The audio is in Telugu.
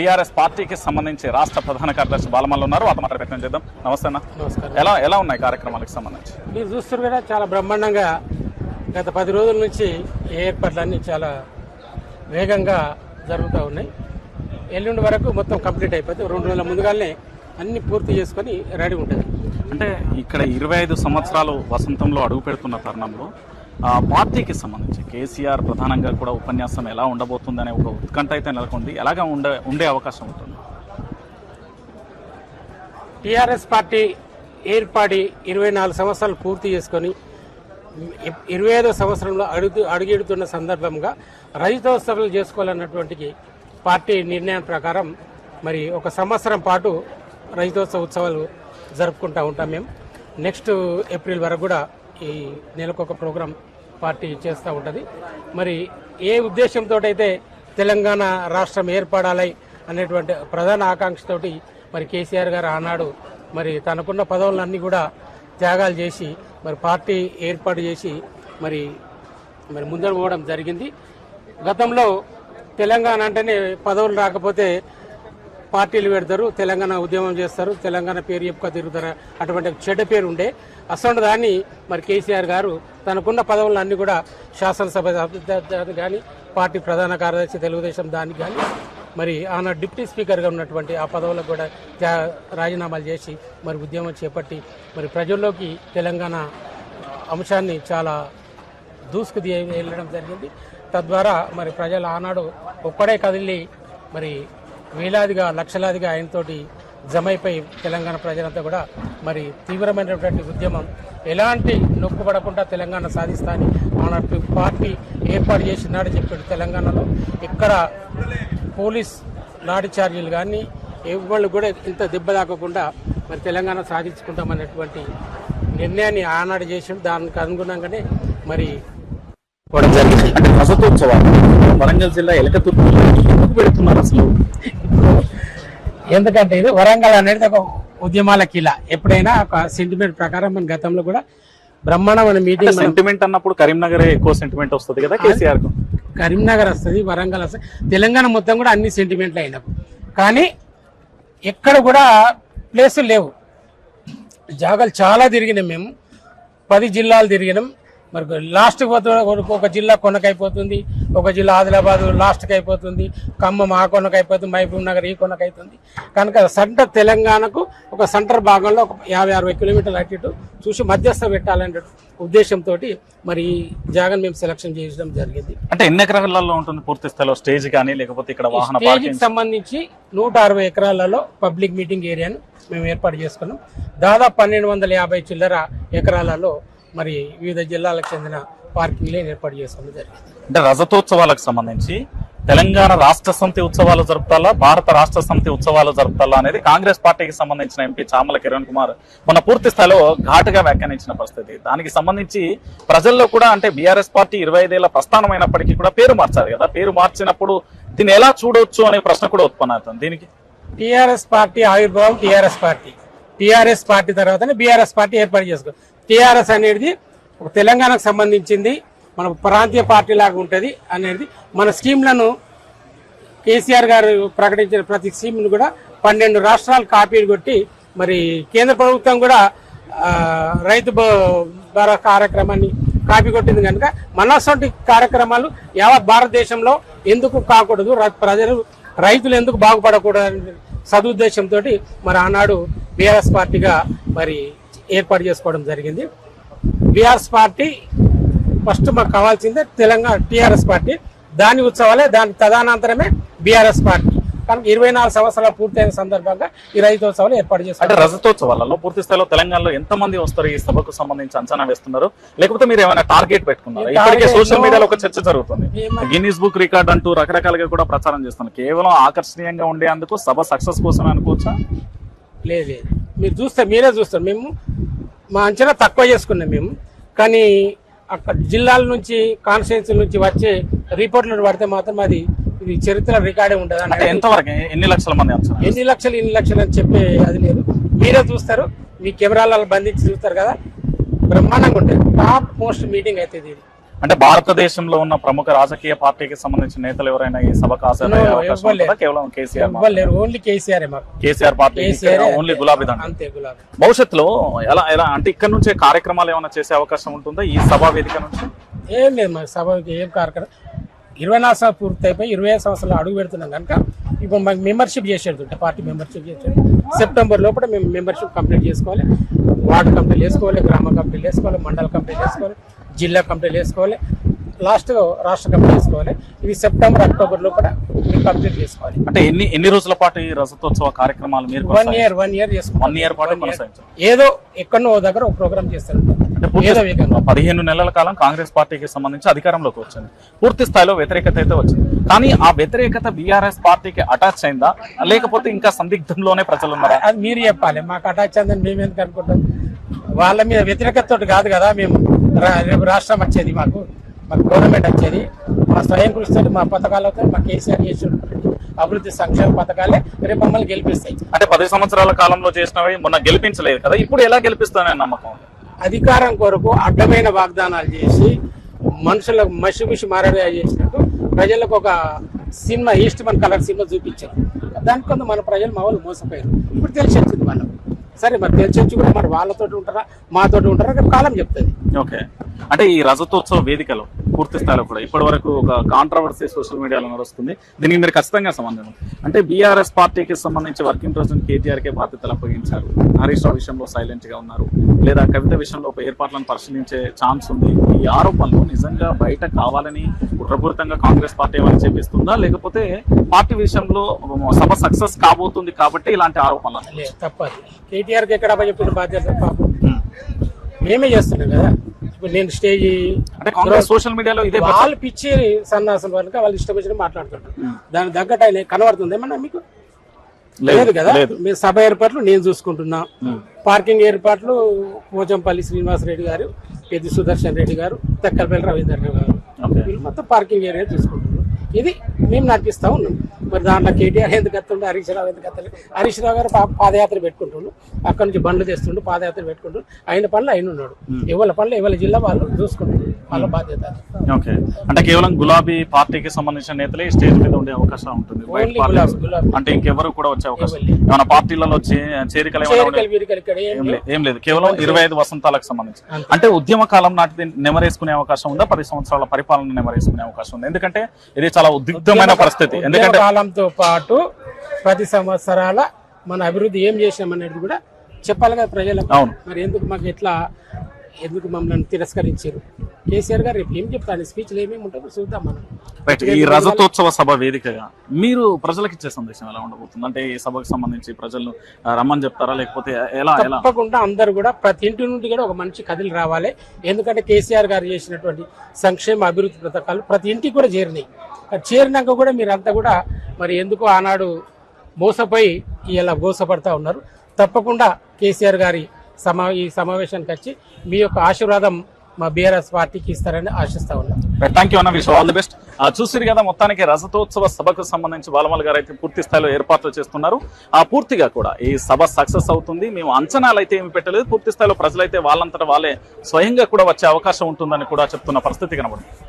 బీఆర్ఎస్ పార్టీకి సంబంధించి రాష్ట్ర ప్రధాన కార్యదర్శి బాలమల్లు ఉన్నారు. వాటి మాత్రం ప్రయత్నం చేద్దాం. నమస్తే అన్న. నమస్కారం. ఎలా ఎలా ఉన్నాయి కార్యక్రమాలకు సంబంధించి? మీరు చూస్తారు కదా చాలా బ్రహ్మాండంగా గత పది రోజుల నుంచి ఏర్పాట్లన్నీ చాలా వేగంగా జరుగుతూ ఉన్నాయి. ఎల్లుండి వరకు మొత్తం కంప్లీట్ అయిపోతే రెండు రోజుల ముందుగానే అన్ని పూర్తి చేసుకొని రెడీ ఉంటుంది. అంటే ఇక్కడ ఇరవై ఐదు సంవత్సరాలు వసంతంలో అడుగు పెడుతున్న తరుణంలో పార్టీకి సంబంధించి కేసీఆర్ ప్రధానంగా కూడా ఉపన్యాసం ఎలా ఉండబోతుంది అనే ఒక ఉత్కంఠ అయితే నెలకొంది. ఎలాగా ఉండే ఉండే అవకాశం ఉంటుంది? టీఆర్ఎస్ పార్టీ ఏర్పడి ఇరవై నాలుగు సంవత్సరాలు పూర్తి చేసుకొని ఇరవై ఐదో సంవత్సరంలో అడుగు అడుగెడుతున్న సందర్భంగా రైతోత్సవాలు చేసుకోవాలన్నటువంటి పార్టీ నిర్ణయం ప్రకారం మరి ఒక సంవత్సరం పాటు రైతోత్సవ ఉత్సవాలు జరుపుకుంటూ ఉంటాం మేము. నెక్స్ట్ ఏప్రిల్ వరకు కూడా ఈ నెలకు ఒక ప్రోగ్రాం పార్టీ చేస్తూ ఉంటుంది. మరి ఏ ఉద్దేశంతో అయితే తెలంగాణ రాష్ట్రం ఏర్పడాలి అనేటువంటి ప్రధాన ఆకాంక్షతోటి మరి కేసీఆర్ గారు ఆనాడు మరి తనకున్న పదవులన్నీ కూడా త్యాగాలు చేసి మరి పార్టీ ఏర్పాటు చేసి మరి మరి ముందర పోవడం జరిగింది. గతంలో తెలంగాణ అంటేనే పదవులు రాకపోతే పార్టీలు పెడతారు తెలంగాణ ఉద్యమం చేస్తారు తెలంగాణ పేరు చెప్పుకొని తిరుగుతారు. అటువంటి చెడ్డ పేరు ఉండే అసలు దాన్ని మరి కేసీఆర్ గారు తనకున్న పదవులన్నీ కూడా శాసనసభ కానీ పార్టీ ప్రధాన కార్యదర్శి తెలుగుదేశం దానికి కానీ మరి ఆనాడు డిప్యూటీ స్పీకర్గా ఉన్నటువంటి ఆ పదవులకు కూడా రాజీనామాలు చేసి మరి ఉద్యమం చేపట్టి మరి ప్రజల్లోకి తెలంగాణ అంశాన్ని చాలా దూసుకు వెళ్ళడం జరిగింది. తద్వారా మరి ప్రజలు ఆనాడు ఒక్కడే కదిలి మరి వేలాదిగా లక్షలాదిగా ఆయనతోటి జమైపై తెలంగాణ ప్రజలంతా కూడా మరి తీవ్రమైనటువంటి ఉద్యమం. ఎలాంటి నొక్కుపడకుండా తెలంగాణ సాధిస్తా అని ఆనాటి పార్టీ ఏర్పాటు చేసినాడు చెప్పాడు తెలంగాణలో. ఇక్కడ పోలీస్ లాఠీ చార్జీలు కానీ ఎవళ్ళు కూడా ఇంత దెబ్బ తాకకుండా మరి తెలంగాణ సాధించుకుంటామనేటువంటి నిర్ణయాన్ని ఆనాడు చేసాడు దానికి అనుగుణంగానే మరి కూడా వరంగల్ జిల్లా ఎలకతుర్తిలో ఎందుకు పెడుతున్నారు అసలు? ఎందుకంటే ఇది వరంగల్ అనేది ఒక ఉద్యమాల కిలా. ఎప్పుడైనా ఒక సెంటిమెంట్ ప్రకారం మన గతంలో కూడా బ్రహ్మాండమైన మీటింగ్ సెంటిమెంట్ అన్నప్పుడు కరీంనగర్ ఎక్కువ సెంటిమెంట్ వస్తుంది కదా కేసీఆర్ కరీంనగర్ వస్తుంది వరంగల్ వస్తుంది. తెలంగాణ మొత్తం కూడా అన్ని సెంటిమెంట్లు అయినప్పుడు. కానీ ఎక్కడ కూడా ప్లేసులు లేవు. జాగాలు చాలా తిరిగినాం మేము. పది జిల్లాలు తిరిగినాం. మరి లాస్ట్కి పోతే ఒక జిల్లా కొనకైపోతుంది ఒక జిల్లా ఆదిలాబాద్ లాస్ట్కి అయిపోతుంది ఖమ్మం ఆ కొనకైపోతుంది మహబూబ్ నగర్ ఈ కొనకైతుంది కనుక సెంటర్ తెలంగాణకు ఒక సెంటర్ భాగంలో ఒక యాభై అరవై కిలోమీటర్లు అటు ఇటు చూసి మధ్యస్థ పెట్టాలనే ఉద్దేశంతో మరి ఈ జాగాను మేము సెలక్షన్ చేయడం జరిగింది. అంటే ఎన్ని ఎకరాలలో ఉంటుంది పూర్తి స్థాయిలో స్టేజ్ కానీ లేకపోతే ఇక్కడ వాహన సంబంధించి నూట అరవై ఎకరాలలో పబ్లిక్ మీటింగ్ ఏరియాను మేము ఏర్పాటు చేసుకున్నాం. దాదాపు పన్నెండు వందల యాభై చిల్లర ఎకరాలలో మరి వివిధ జిల్లాలకు చెందిన పార్కింగ్ లేని ఏర్పాటు చేసుకోవడం జరిగింది. అంటే రజతోత్సవాలకు సంబంధించి తెలంగాణ రాష్ట్ర సమితి ఉత్సవాలు జరుపుతాలా భారత రాష్ట్ర సమితి ఉత్సవాలు జరుపుతాలా అనేది కాంగ్రెస్ పార్టీకి సంబంధించిన ఎంపీ చామల కిరణ్ కుమార్ మొన్న పూర్తి స్థాయిలో ఘాటుగా వ్యాఖ్యానించిన పరిస్థితి. దానికి సంబంధించి ప్రజల్లో కూడా అంటే బీఆర్ఎస్ పార్టీ ఇరవై ఐదేళ్ళ ప్రస్థానమైనప్పటికీ కూడా పేరు మార్చారు కదా. పేరు మార్చినప్పుడు దీన్ని ఎలా చూడొచ్చు అనే ప్రశ్న కూడా ఉత్పన్న అవుతుంది దీనికి టీఆర్ఎస్ పార్టీ ఆవిర్భావం టీఆర్ఎస్ పార్టీ. టీఆర్ఎస్ పార్టీ తర్వాతనే బీఆర్ఎస్ పార్టీ ఏర్పాటు చేసుకో టీఆర్ఎస్ అనేది ఒక తెలంగాణకు సంబంధించింది మన ప్రాంతీయ పార్టీ లాగా ఉంటుంది అనేది మన స్కీమ్లను కేసీఆర్ గారు ప్రకటించిన ప్రతి స్కీమ్ను కూడా పన్నెండు రాష్ట్రాలు కాపీలు కొట్టి మరి కేంద్ర ప్రభుత్వం కూడా రైతు భ- కార్యక్రమాన్ని కాపీ కొట్టింది కనుక మనసొంటి కార్యక్రమాలు యావత్ భారతదేశంలో ఎందుకు కాకూడదు ప్రజలు రైతులు ఎందుకు బాగుపడకూడదు సదుద్దేశంతో మరి ఆనాడు బీఆర్ఎస్ పార్టీగా మరి ఏర్పాటు చేసుకోవడం జరిగింది. బీఆర్ఎస్ పార్టీ ఫస్ట్ మాకు కావాల్సిందే తెలంగాణ టీఆర్ఎస్ పార్టీ. దాని ఉత్సవాలే దాని తదనంతరమే బీఆర్ఎస్ పార్టీ. కనుక ఇరవై నాలుగు సంవత్సరాలు పూర్తయిన సందర్భంగా ఈ రైతోత్సవాలు ఏర్పాటు చేస్తారు రజతోత్సవాలలో పూర్తి స్థాయిలో తెలంగాణలో ఎంత మంది వస్తారు ఈ సభకు సంబంధించి అంచనా వేస్తున్నారు? లేకపోతే మీరు ఏమైనా టార్గెట్ పెట్టుకున్నారు? ఇప్పటికే సోషల్ మీడియాలో ఒక చర్చ జరుగుతుంది? గిన్నీస్ బుక్ రికార్డ్ అంటూ రకరకాలుగా కూడా ప్రచారం చేస్తున్నారు. కేవలం ఆకర్షణీయంగా ఉండేందుకు సభ సక్సెస్ కోసం అనుకోవచ్చా? లేదు. మీరు చూస్తే మీరే చూస్తారు. మేము మా అంచనా తక్కువ చేసుకున్నాం మేము. కానీ అక్కడ జిల్లాల నుంచి కాన్స్టిట్యున్సీ నుంచి వచ్చే రిపోర్ట్లు పడితే మాత్రం అది ఇది చరిత్ర రికార్డే ఉంటుంది అంటే ఎంతవరకు? ఎన్ని లక్షల మంది ఎన్ని లక్షలు ఎన్ని లక్షలు అని చెప్పే అది లేదు. మీరే చూస్తారు. మీ కెమెరాలలో బంధించి చూస్తారు కదా. బ్రహ్మాండంగా ఉంటుంది టాప్ మోస్ట్ మీటింగ్ అవుతుంది ఇది. అంటే భారతదేశంలో ఉన్న ప్రముఖ రాజకీయ పార్టీకి సంబంధించిన నేతలు ఎవరైనా ఈ సభకు హాజరయ్యే? కేవలం KCR only KCR party only గులాబీ అంతే గులాబీ. భవిష్యత్తులో ఎలా ఎలా అంటే ఇక్కడ నుంచే కార్యక్రమాలు ఏమైనా చేసే అవకాశం ఉంటుందా ఈ సభా వేదిక నుంచి? ఏం లేదు మాకు సభకి ఏం కార్యక్రమం. ఇరవై నాలుగు సంవత్సరాలు పూర్తి అయిపోయి ఇరవై ఐదు సంవత్సరాలు అడుగు పెడుతున్నాం కనుక ఇప్పుడు మాకు మెంబర్షిప్ చేసేది పార్టీ మెంబర్షిప్ చేసేది. సెప్టెంబర్ లోపల మేము మెంబర్షిప్ కంప్లీట్ చేసుకోవాలి. వార్డు కంప్లీట్ చేసుకోవాలి గ్రామ కంప్లీట్ చేసుకోవాలి మండల కంప్లీట్ చేసుకోవాలి. జిల్లా కంప్లీట్ చేసుకోవాలి. లాస్ట్ రాష్ట్ర కంప్లీట్ చేసుకోవాలి. ఇది సెప్టెంబర్ అక్టోబర్ లోపల మేము కంప్లీట్ చేసుకోవాలి. అంటే ఎన్ని ఎన్ని రోజుల పాటు ఈ రజతోత్సవ కార్యక్రమాలు మీరు వన్ ఇయర్ వన్ ఇయర్ చేసుకోవాలి వన్ ఇయర్ పాటు ఏదో ఎక్కడో దగ్గర ఒక ప్రోగ్రామ్ చేస్తారు. పదిహేను నెలల కాలం కాంగ్రెస్ పార్టీకి సంబంధించి అధికారంలోకి వచ్చింది. పూర్తి స్థాయిలో వ్యతిరేకత అయితే వచ్చింది. కానీ ఆ వ్యతిరేకత బీఆర్ఎస్ పార్టీకి అటాచ్ అయిందా? లేకపోతే ఇంకా సందిగ్ధంలోనే ప్రజలు ఉన్నారా? అది మీరు చెప్పాలి. మాకు అటాచ్ అందని మేము ఎందుకు అనుకుంటాం? వాళ్ళ మీద వ్యతిరేకతతో కాదు కదా మేము. రేపు రాష్ట్రం వచ్చేది మాకు. మాకు గవర్నమెంట్ వచ్చేది. మా స్వయం కృషితో మా పథకాలతో మా కేసీఆర్ చేసినటువంటి అభివృద్ధి సంక్షేమ పథకాలే రేపు మమ్మల్ని గెలిపిస్తాయి. అంటే పది సంవత్సరాల కాలంలో చేసినవి మొన్న గెలిపించలేదు కదా ఇప్పుడు ఎలా గెలిపిస్తానని నమ్మకం? అధికారం కొరకు అడ్డమైన వాగ్దానాలు చేసి మనుషులకు మసి మిషి మారడే చేసినట్టు ప్రజలకు ఒక cinema Eastman colour cinema చూపించారు. దానికి కొంత మన ప్రజలు మా వాళ్ళు మోసపోయారు. ఇప్పుడు తెలిసి వచ్చింది మనం సరే మరి తెలిసి వచ్చి కూడా మరి వాళ్ళతో ఉంటారా? మాతో ఉంటారా? రేపు కాలం చెప్తుంది. ఓకే. అంటే ఈ రజతోత్సవ వేదికలో పూర్తి స్థాయిలో కూడా ఇప్పటి వరకు ఒక కాంట్రవర్సీ సోషల్ మీడియాలో నడుస్తుంది. దీనికి మీరు ఖచ్చితంగా సంబంధం అంటే బీఆర్ఎస్ పార్టీకి సంబంధించి వర్కింగ్ ప్రెసిడెంట్ కేటీఆర్ కే బాధ్యతలు అప్పగించారు. హరీష్ రావు విషయంలో సైలెంట్గా ఉన్నారు. లేదా కవిత విషయంలో ఒక ఏర్పాట్లను పరిశీలించే ఛాన్స్ ఉంది. ఈ ఆరోపణలు నిజంగా బయట కావాలని కుట్రపూరితంగా కాంగ్రెస్ పార్టీ ఏమైనా చేపిస్తుందా? లేకపోతే పార్టీ విషయంలో సభ సక్సెస్ కాబోతుంది కాబట్టి ఇలాంటి ఆరోపణలు లేదు తప్పదు. కేటీఆర్కి ఎక్కడ చెప్పిన బాధ్యత? పాపం. మేమే చేస్తున్నాం కదా. నేను అంటే కాంగ్రెస్ సోషల్ మీడియాలో ఇదే. వాళ్ళు పిచ్చి సన్నాసం వరకు వాళ్ళు ఇష్టం వచ్చిన మాట్లాడుతుంటారు దానికి తగ్గట్టు ఆయన కనబడుతుంది. ఏమన్నా మీకు? లేదు కదా? మీ సభ ఏర్పాట్లు నేను చూసుకుంటున్నా. పార్కింగ్ ఏర్పాట్లు పోచంపల్లి శ్రీనివాసరెడ్డి గారు పెద్ది సుదర్శన్ రెడ్డి గారు తెక్కలపల్లి రవీందర్ గారు. వీళ్ళు మొత్తం పార్కింగ్ ఏరియా చూసుకుంటున్నారు. ఇది మేము నడిపిస్తా ఉన్నాం. మరి దాంట్లో కేటీఆర్ ఎందుకు ఎత్తుండే హరీష్ రావు ఎందుకు ఎత్తలేదు హరీష్ రావు గారు పాదయాత్ర పెట్టుకుంటుండు. అక్కడ నుంచి బండ్లు తెస్తుండు పాదయాత్ర పెట్టుకుంటుండు. ఆయన పనులు ఆయన ఉన్నాడు. ఎవరి పనులు ఎవరి జిల్లా వాళ్ళు చూసుకుంటారు. వాళ్ళ బాధ్యత. ఓకే. అంటే కేవలం గులాబీ పార్టీకి సంబంధించిన నేతలే ఈ స్టేజ్ మీద ఉండే అవకాశం ఉంటుంది. అంటే ఇంకెవరు కూడా వచ్చే అవకాశం. ఏమైనా పార్టీలలో చేరికలు ఏం లేదు. కేవలం ఇరవై ఐదు వసంతాలకు సంబంధించి. అంటే ఉద్యమ కాలం నాటిది నెమరేసుకునే అవకాశం ఉందా? పది సంవత్సరాల పరిపాలన నెమరేసుకునే అవకాశం ఉంది? ఎందుకంటే ఇది చాలా ఉద్రిక్తమైన పరిస్థితి. ఎందుకంటే కాలంతో పాటు పది సంవత్సరాల మన అభివృద్ధి ఏం చేసామనేది కూడా చెప్పాలి కదా ప్రజలకు. మరి ఎందుకు మాకు ఎట్లా ఎందుకు మమ్మల్ని తిరస్కరించారు? కేసీఆర్ గారు రేపు ఏం చెప్తాను స్పీచ్లు ఏమేమి ఉంటుందో చూద్దాం మనం. ఈ రజతోత్సవ సభ వేదికగా మీరు ప్రజలకు ఇచ్చే సందేశం ఎలా ఉండబోతుంది? అంటే ఈ సభకు సంబంధించి ప్రజలను ఆ, రమ్మని చెప్తారా? లేకపోతే ఎలా తప్పకుండా అందరు కూడా ప్రతి ఇంటి నుండి కూడా ఒక మంచి కథలు రావాలి. ఎందుకంటే కేసీఆర్ గారు చేసినటువంటి సంక్షేమ అభివృద్ధి పథకాలు ప్రతి ఇంటికి కూడా చేరినాయి. చేరినాక కూడా మీరంతా కూడా మరి ఎందుకు ఆనాడు మోసపోయి ఇలా మోసపడతా ఉన్నారు. తప్పకుండా కేసీఆర్ గారి సమా ఈ సమావేశానికి వచ్చి మీ యొక్క ఆశీర్వాదం మా బీఆర్ఎస్ పార్టీకి ఇస్తారని ఆశిస్తా ఉన్నాను థ్యాంక్ యూ అన్న విష్ ఆల్ ది బెస్ట్ చూసిరు కదా మొత్తానికి రజతోత్సవ సభకు సంబంధించి బాలమల్ గారు అయితే పూర్తి స్థాయిలో ఏర్పాట్లు చేస్తున్నారు. ఆ పూర్తిగా కూడా ఈ సభ సక్సెస్ అవుతుంది. మేము అంచనాలు అయితే ఏమి పెట్టలేదు. పూర్తి స్థాయిలో ప్రజలైతే వాళ్ళంతటా వాళ్ళే స్వయంగా కూడా వచ్చే అవకాశం ఉంటుందని కూడా చెప్తున్న పరిస్థితి కనబడుతుంది.